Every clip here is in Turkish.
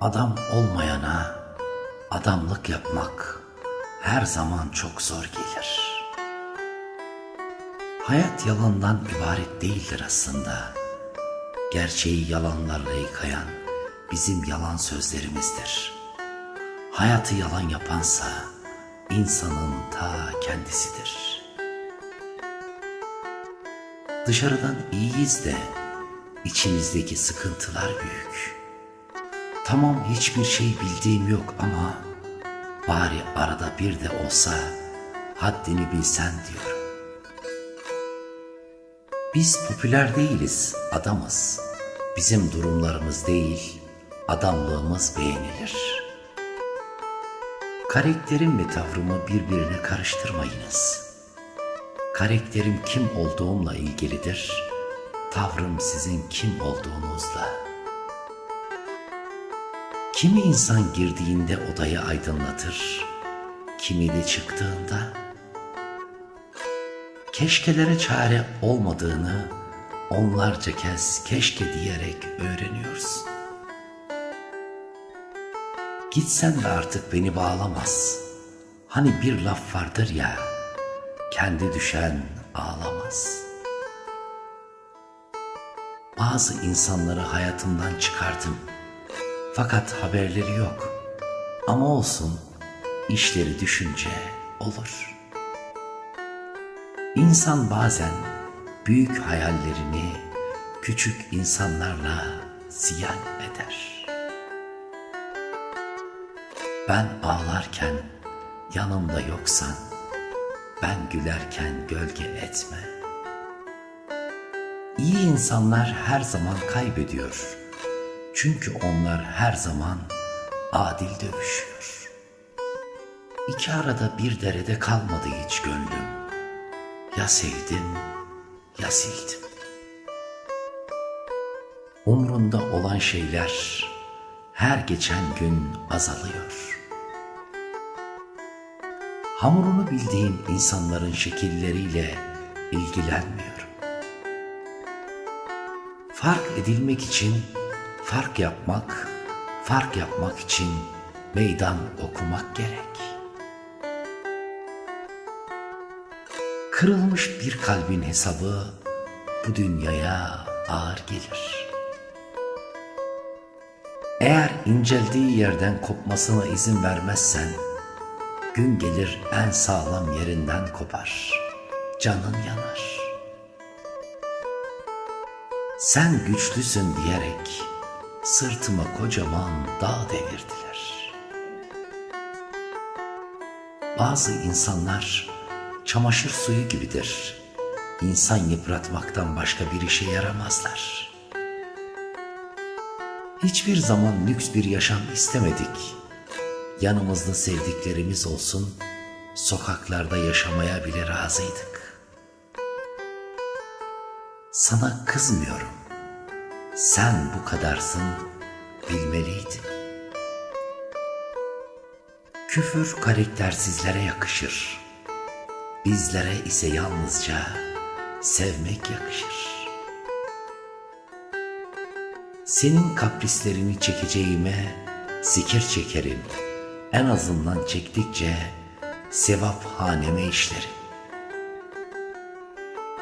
Adam olmayana adamlık yapmak her zaman çok zor gelir. Hayat yalandan ibaret değildir aslında. Gerçeği yalanlarla yıkayan bizim yalan sözlerimizdir. Hayatı yalan yapansa insanın ta kendisidir. Dışarıdan iyiyiz de içimizdeki sıkıntılar büyük. Tamam hiçbir şey bildiğim yok ama bari arada bir de olsa haddini bilsen diyorum. Biz popüler değiliz, adamız. Bizim durumlarımız değil, adamlığımız beğenilir. Karakterim ve tavrımı birbirine karıştırmayınız. Karakterim kim olduğumla ilgilidir, tavrım sizin kim olduğunuzla. Kimi insan girdiğinde odayı aydınlatır, kimi de çıktığında keşkelere çare olmadığını onlarca kez keşke diyerek öğreniyorsun. Gitsen de artık beni bağlamaz. Hani bir laf vardır ya, kendi düşen ağlamaz. Bazı insanları hayatımdan çıkardım. Fakat haberleri yok. Ama olsun, işleri düşünce olur.'' İnsan bazen büyük hayallerini küçük insanlarla ziyan eder. Ben ağlarken yanımda yoksan, ben gülerken gölge etme. İyi insanlar her zaman kaybediyor. Çünkü onlar her zaman adil dövüşüyor. İki arada bir derede kalmadı hiç gönlüm. Ya sevdim ya sildim. Umrunda olan şeyler her geçen gün azalıyor. Hamurunu bildiğim insanların şekilleriyle ilgilenmiyorum. Fark edilmek için fark yapmak, fark yapmak için meydan okumak gerek. Kırılmış bir kalbin hesabı bu dünyaya ağır gelir. Eğer inceldiği yerden kopmasına izin vermezsen, gün gelir en sağlam yerinden kopar, canın yanar. Sen güçlüsün diyerek sırtıma kocaman dağ devirdiler. Bazı insanlar çamaşır suyu gibidir. İnsan yıpratmaktan başka bir işe yaramazlar. Hiçbir zaman lüks bir yaşam istemedik. Yanımızda sevdiklerimiz olsun, sokaklarda yaşamaya bile razıydık. Sana kızmıyorum. Sen bu kadarsın, bilmeliydin. Küfür karaktersizlere yakışır. Bizlere ise yalnızca sevmek yakışır. Senin kaprislerini çekeceğime zikir çekerim. En azından çektikçe sevap haneme işlerim.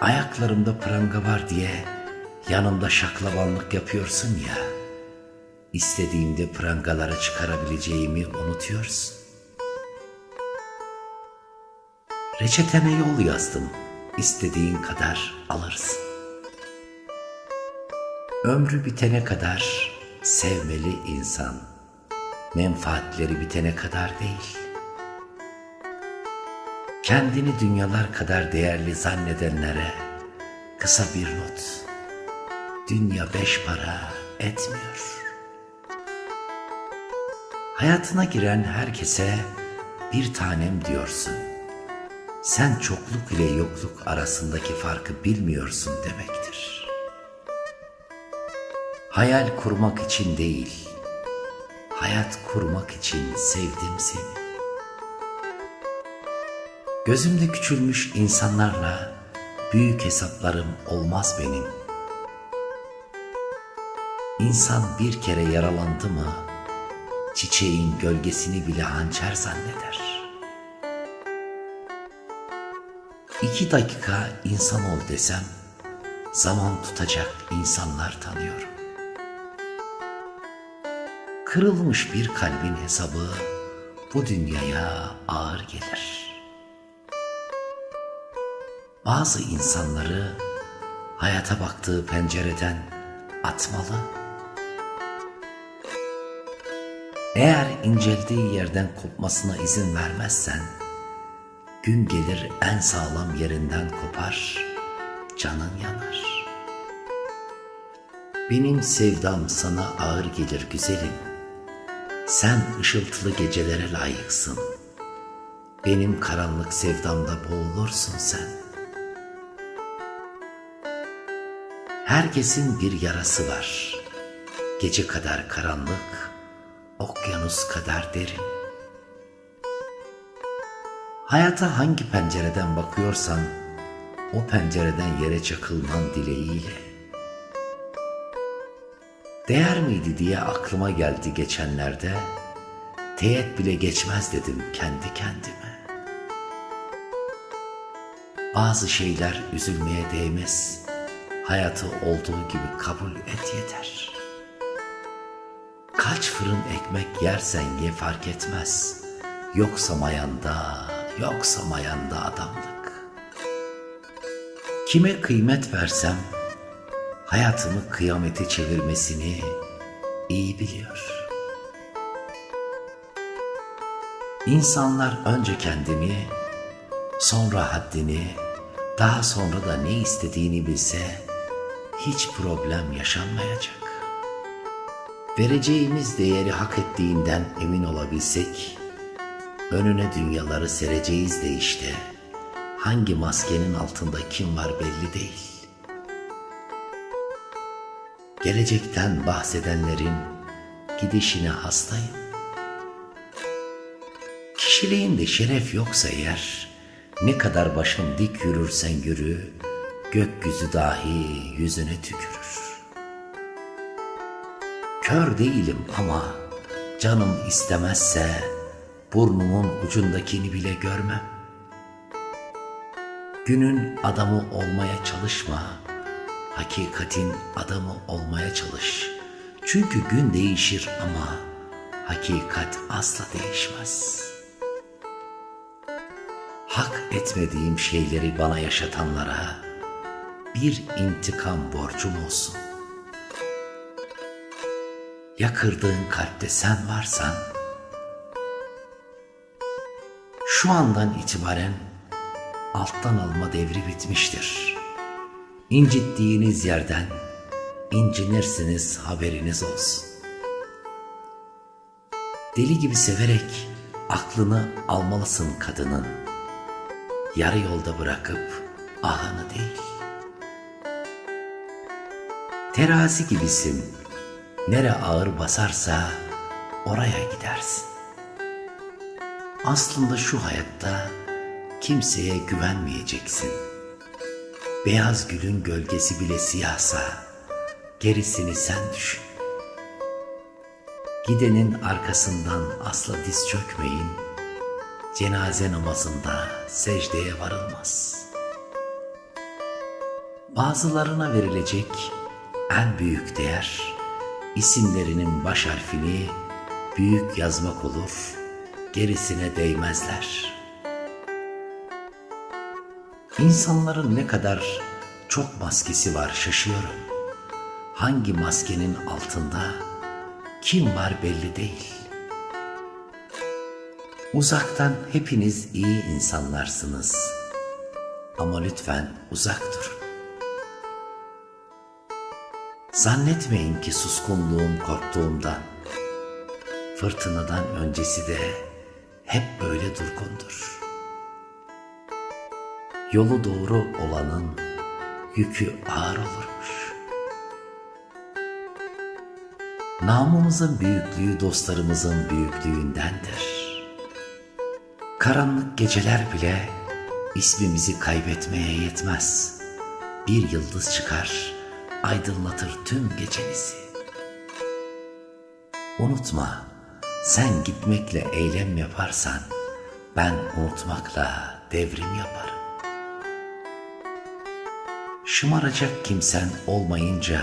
Ayaklarımda pranga var diye yanımda şaklabanlık yapıyorsun ya. İstediğimde prangaları çıkarabileceğimi unutuyorsun. Reçetene yol yazdım. İstediğin kadar alırsın. Ömrü bitene kadar sevmeli insan. Menfaatleri bitene kadar değil. Kendini dünyalar kadar değerli zannedenlere kısa bir not. Dünya beş para etmiyor. Hayatına giren herkese bir tanem diyorsun.'' sen çokluk ile yokluk arasındaki farkı bilmiyorsun demektir. Hayal kurmak için değil, hayat kurmak için sevdim seni. Gözümde küçülmüş insanlarla büyük hesaplarım olmaz benim. İnsan bir kere yaralandı mı çiçeğin gölgesini bile hançer zanneder. İki dakika insan ol desem, zaman tutacak insanlar tanıyorum. Kırılmış bir kalbin hesabı bu dünyaya ağır gelir. Bazı insanları hayata baktığı pencereden atmalı. Eğer inceldiği yerden kopmasına izin vermezsen, gün gelir en sağlam yerinden kopar, canın yanar. Benim sevdam sana ağır gelir güzelim. Sen ışıltılı gecelere layıksın. Benim karanlık sevdamda boğulursun sen. Herkesin bir yarası var. Gece kadar karanlık, okyanus kadar derin. Hayata hangi pencereden bakıyorsan, o pencereden yere çakılman dileğiyle. Değer miydi diye aklıma geldi geçenlerde, teğet bile geçmez dedim kendi kendime. Bazı şeyler üzülmeye değmez, hayatı olduğu gibi kabul et yeter. Kaç fırın ekmek yersen ye fark etmez, yoksa mayanda, yoksa mayanda adamlık. Kime kıymet versem, hayatımı kıyamete çevirmesini iyi biliyor. İnsanlar önce kendini, sonra haddini, daha sonra da ne istediğini bilse hiç problem yaşanmayacak. Vereceğimiz değeri hak ettiğinden emin olabilsek, önüne dünyaları sereceğiz de işte, hangi maskenin altında kim var belli değil. Gelecekten bahsedenlerin gidişine hastayım. Kişiliğinde şeref yoksa eğer, ne kadar başın dik yürürsen yürü, gökyüzü dahi yüzüne tükürür. Kör değilim ama canım istemezse burnumun ucundakini bile görmem. Günün adamı olmaya çalışma, hakikatin adamı olmaya çalış. Çünkü gün değişir ama hakikat asla değişmez. Hak etmediğim şeyleri bana yaşatanlara bir intikam borcum olsun. Ya kırdığın kalpte sen varsan, şu andan itibaren alttan alma devri bitmiştir. İncittiğiniz yerden incinirsiniz haberiniz olsun. Deli gibi severek aklını almalısın kadının. Yarı yolda bırakıp ahını değil. Terazi gibisin. Nere ağır basarsa oraya gidersin. Aslında şu hayatta kimseye güvenmeyeceksin. Beyaz gülün gölgesi bile siyahsa gerisini sen düşün. Gidenin arkasından asla diz çökmeyin. Cenaze namazında secdeye varılmaz. Bazılarına verilecek en büyük değer isimlerinin baş harfini büyük yazmak olur, gerisine değmezler. İnsanların ne kadar çok maskesi var şaşıyorum. Hangi maskenin altında kim var belli değil. Uzaktan hepiniz iyi insanlarsınız. Ama lütfen uzak durun. Zannetmeyin ki suskunluğum korktuğumdan, fırtınadan öncesi de hep böyle durgundur. Yolu doğru olanın yükü ağır olurmuş. Namımızın büyüklüğü dostlarımızın büyüklüğündendir. Karanlık geceler bile ismimizi kaybetmeye yetmez. Bir yıldız çıkar, aydınlatır tüm gecenizi. Unutma, Sen gitmekle eylem yaparsan ben unutmakla devrim yaparım. Şımaracak kimsen olmayınca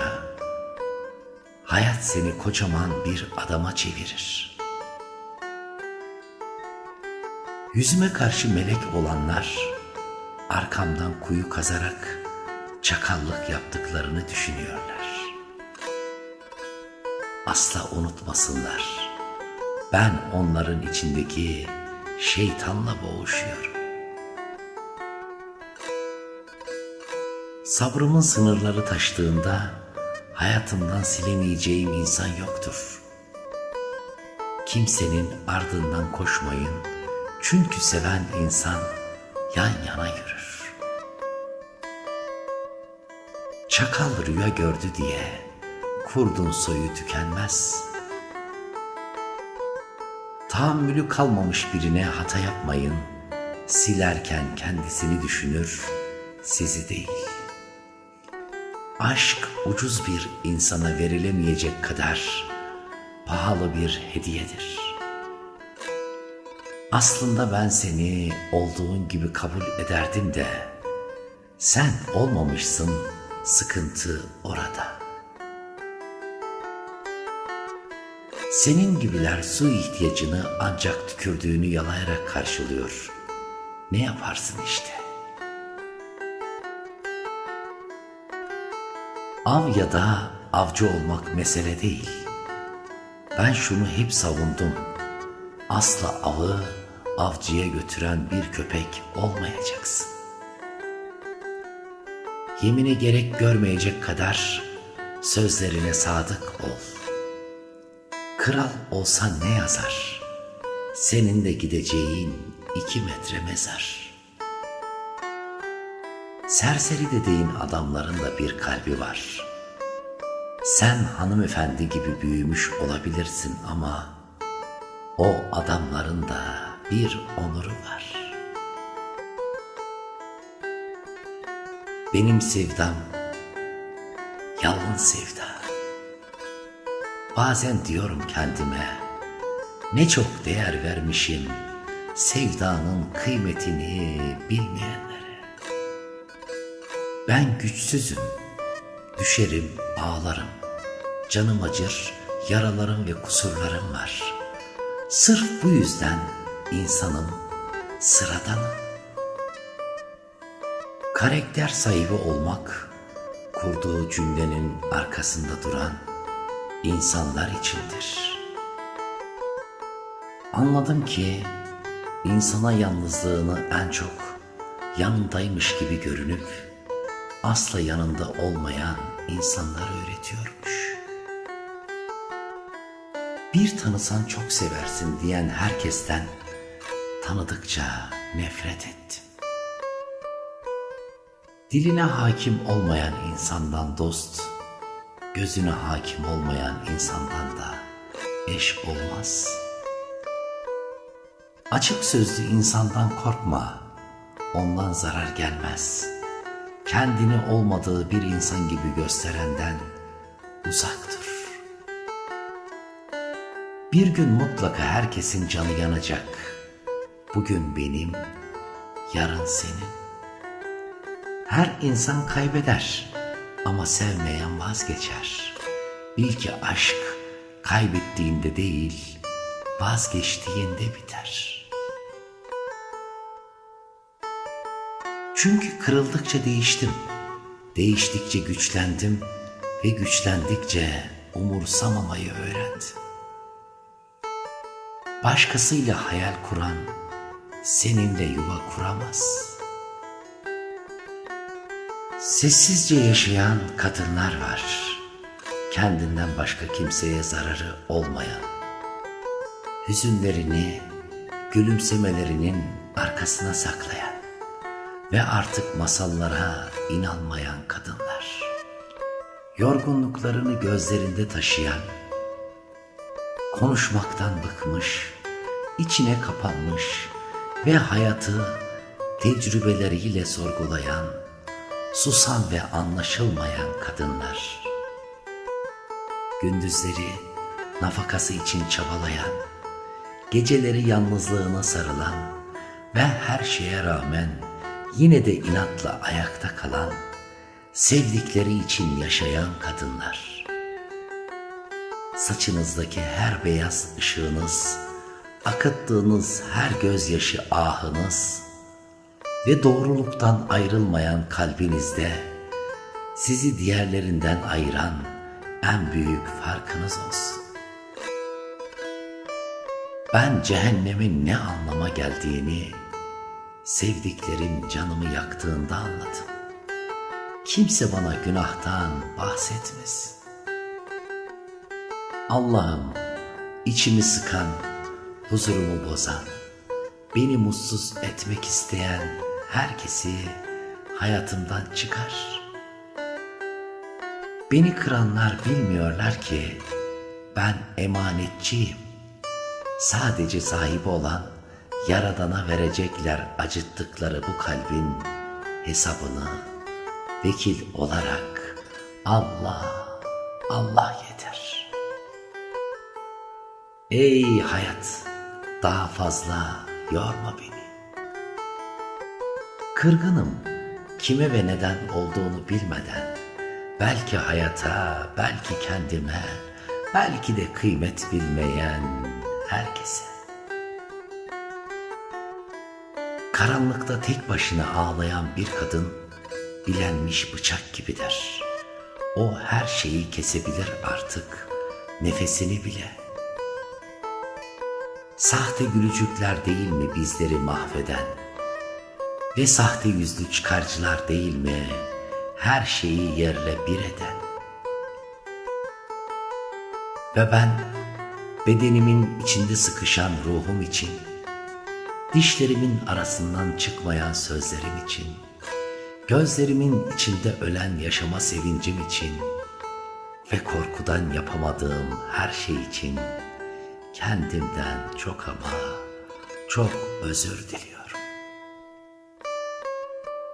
hayat seni kocaman bir adama çevirir. Yüzüme karşı melek olanlar arkamdan kuyu kazarak çakallık yaptıklarını düşünüyorlar. Asla unutmasınlar. Ben onların içindeki şeytanla boğuşuyorum. Sabrımın sınırları taştığında hayatımdan silemeyeceğim insan yoktur. Kimsenin ardından koşmayın. Çünkü seven insan yan yana yürür. Çakal rüya gördü diye kurdun soyu tükenmez. Tahammülü kalmamış birine hata yapmayın. Silerken kendisini düşünür, sizi değil. Aşk ucuz bir insana verilemeyecek kadar pahalı bir hediyedir. Aslında ben seni olduğun gibi kabul ederdim de sen olmamışsın, sıkıntı orada. Senin gibiler su ihtiyacını ancak tükürdüğünü yalayarak karşılıyor. Ne yaparsın işte? Av ya da avcı olmak mesele değil. Ben şunu hep savundum. Asla avı avcıya götüren bir köpek olmayacaksın. Yemine gerek görmeyecek kadar sözlerine sadık ol. Kral olsan ne yazar? Senin de gideceğin iki metre mezar. Serseri dediğin adamların da bir kalbi var. Sen hanımefendi gibi büyümüş olabilirsin ama o adamların da bir onuru var. Benim sevdam yalan sevda. Bazen diyorum kendime ne çok değer vermişim sevdanın kıymetini bilmeyenlere. Ben güçsüzüm, düşerim, ağlarım. Canım acır, yaralarım ve kusurlarım var. Sırf bu yüzden insanım, sıradanım. Karakter sahibi olmak, kurduğu cümlenin arkasında duran insanlar içindir. Anladım ki insana yalnızlığını en çok yanındaymış gibi görünüp asla yanında olmayan insanlar öğretiyormuş. Bir tanısan çok seversin diyen herkesten tanıdıkça nefret ettim. Diline hakim olmayan insandan dost, gözüne hakim olmayan insandan da eş olmaz. Açık sözlü insandan korkma, ondan zarar gelmez. Kendini olmadığı bir insan gibi gösterenden uzak dur. Bir gün mutlaka herkesin canı yanacak. Bugün benim, yarın senin. Her insan kaybeder ama sevmeyen vazgeçer. Bil ki aşk kaybettiğinde değil, vazgeçtiğinde biter. Çünkü kırıldıkça değiştim. Değiştikçe güçlendim ve güçlendikçe umursamamayı öğrendim. Başkasıyla hayal kuran seninle yuva kuramaz.'' Sessizce yaşayan kadınlar var. Kendinden başka kimseye zararı olmayan. Hüzünlerini, gülümsemelerinin arkasına saklayan ve artık masallara inanmayan kadınlar. Yorgunluklarını gözlerinde taşıyan, konuşmaktan bıkmış, içine kapanmış ve hayatı tecrübeleriyle sorgulayan susan ve anlaşılmayan kadınlar. Gündüzleri nafakası için çabalayan geceleri yalnızlığına sarılan ve her şeye rağmen yine de inatla ayakta kalan, sevdikleri için yaşayan kadınlar. Saçınızdaki her beyaz ışığınız, akıttığınız her gözyaşı ahınız ve doğruluktan ayrılmayan kalbinizde sizi diğerlerinden ayıran en büyük farkınız olsun. Ben cehennemin ne anlama geldiğini sevdiklerim canımı yaktığında anladım. Kimse bana günahtan bahsetmesin. Allah'ım içimi sıkan, huzurumu bozan, beni mutsuz etmek isteyen herkesi hayatımdan çıkar. Beni kıranlar bilmiyorlar ki ben emanetçiyim. Sadece sahibi olan Yaradan'a verecekler acıttıkları bu kalbin hesabını vekil olarak Allah, Allah yeter. Ey hayat, daha fazla yorma beni. Kırgınım, kime ve neden olduğunu bilmeden, belki hayata, belki kendime, belki de kıymet bilmeyen herkese. Karanlıkta tek başına ağlayan bir kadın bilenmiş bıçak gibidir. O her şeyi kesebilir artık, nefesini bile. Sahte gülücükler değil mi bizleri mahveden? Ve sahte yüzlü çıkarcılar değil mi her şeyi yerle bir eden? Ve ben bedenimin içinde sıkışan ruhum için, dişlerimin arasından çıkmayan sözlerim için, gözlerimin içinde ölen yaşama sevincim için ve korkudan yapamadığım her şey için kendimden çok ama çok özür diliyorum.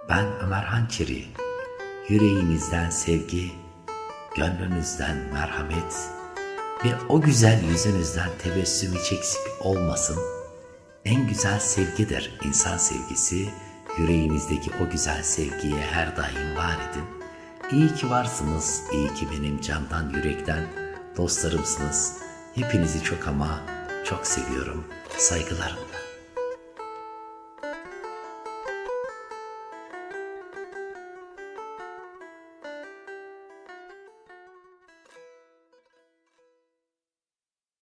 Ben Ömer Hançeri, yüreğinizden sevgi, gönlünüzden merhamet ve o güzel yüzünüzden tebessüm hiç eksik olmasın. En güzel sevgidir insan sevgisi. Yüreğinizdeki o güzel sevgiye her daim var edin. İyi ki varsınız, iyi ki benim candan yürekten dostlarımsınız. Hepinizi çok ama çok seviyorum. Saygılarımla.